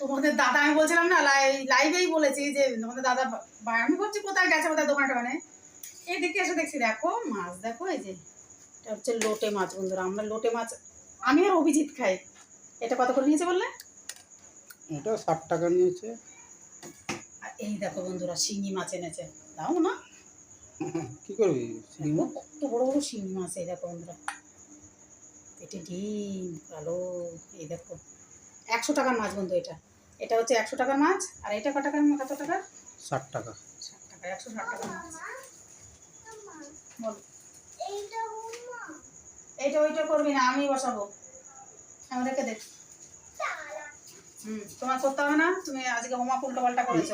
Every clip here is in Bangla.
তোমাদের দাদা আমি বলছিলাম না লাই- লাইভেই বলেছি যে তোমাদের দাদা আমি ভাবছি কোথায় গেছে কোথায় দোকানটা মানে এই দিকে এসে দেখছি দেখো মাছ দেখো এই যে এটা হচ্ছে লোটে মাছ বন্ধুরা আমরা লোটে মাছ আমি আর অভিজিৎ খাই। এটা কত করে নিয়েছে বললে? এটা ষাট টাকা নিয়েছে। আর এই দেখো বন্ধুরা শিঙি মাছ এনেছে দাও না। কি করবি শিঙি মাছ? কত বড় বড় শিঙি মাছ এই দেখো বন্ধুরা। পেটে ডিম কালো এই দেখো। একশো টাকার মাছ বন্ধু এটা। এটা হচ্ছে একশো টাকার মাছ আর এটা কত টাকার কত টাকা? ষাট টাকা। ষাট টাকা একশো ষাট টাকার মাছ। বল। এইটা ওইটা করবি না আমি বসাবো। আমি রেখে দে। হুম তোমার করতে হবে না? তুমি আজকে হোমওয়ার্ক উল্টো পাল্টা করেছ।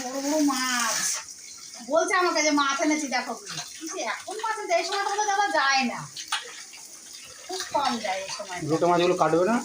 বড় বড় মাছ। বলছে আমাকে যে মাছ এনেছি দেখো। এখন মাছ এই সময় তো যাওয়া যায় না। কম যায় এই সময় লোটে মাছগুলো কাটবে না?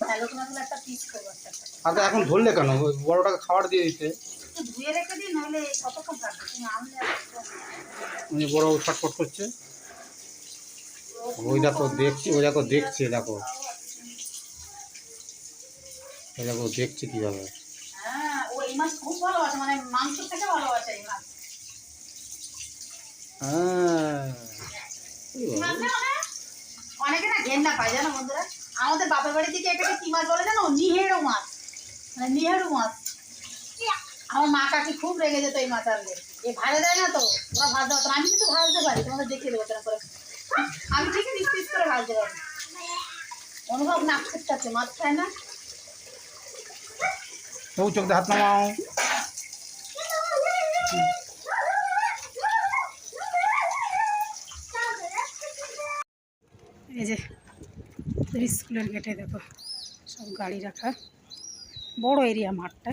হ্যালো তোমার একটা পিস করব একটা একটা। আর তো এখন ধরলে কেন? ওই বড়টাকে খাবার দিয়ে দিতে। একটু ধুয়ে রেখে দিই নাহলে কতক্ষণ থাকবে? তুমি আনলে আর একটু- উনি বড় ছটফট করছে। ওই দেখো দেখছি ওই দেখো দেখছে দেখো। ওই দেখো দেখছে কীভাবে। হ্যাঁ ও এই মাছ খুব ভালোবাসে মানে মাংস থেকে ভালোবাসে এই মাছ। হ্যাঁ। এই বাবা। অনেকে না ঘেন্না পায়, জানো বন্ধুরা? আমাদের বাপের বাড়ির দিকে এটাকে কি মাছ বলে জানো? নিহেড়ো মাছ। মানে নিহেড়ো মাছ। আমার মা কাকি খুব রেগে যেত এই মাছ আনলে এ ভাজা দেয় না তো? ওরা ভাজতে পারতো না। আমি কিন্তু ভাজতে পারি, তোমাদের দেখিয়ে দেবো কেন করে। আমি পিস পিস করে ভাজতে পারি। অনুভব নাক ছিটকাচ্ছে মাছ খায় না। তবু চোখ হাত নামাও। এই যে স্কুলের গেটে দেখো সব গাড়ি রাখা। বড় এরিয়া মাঠটা।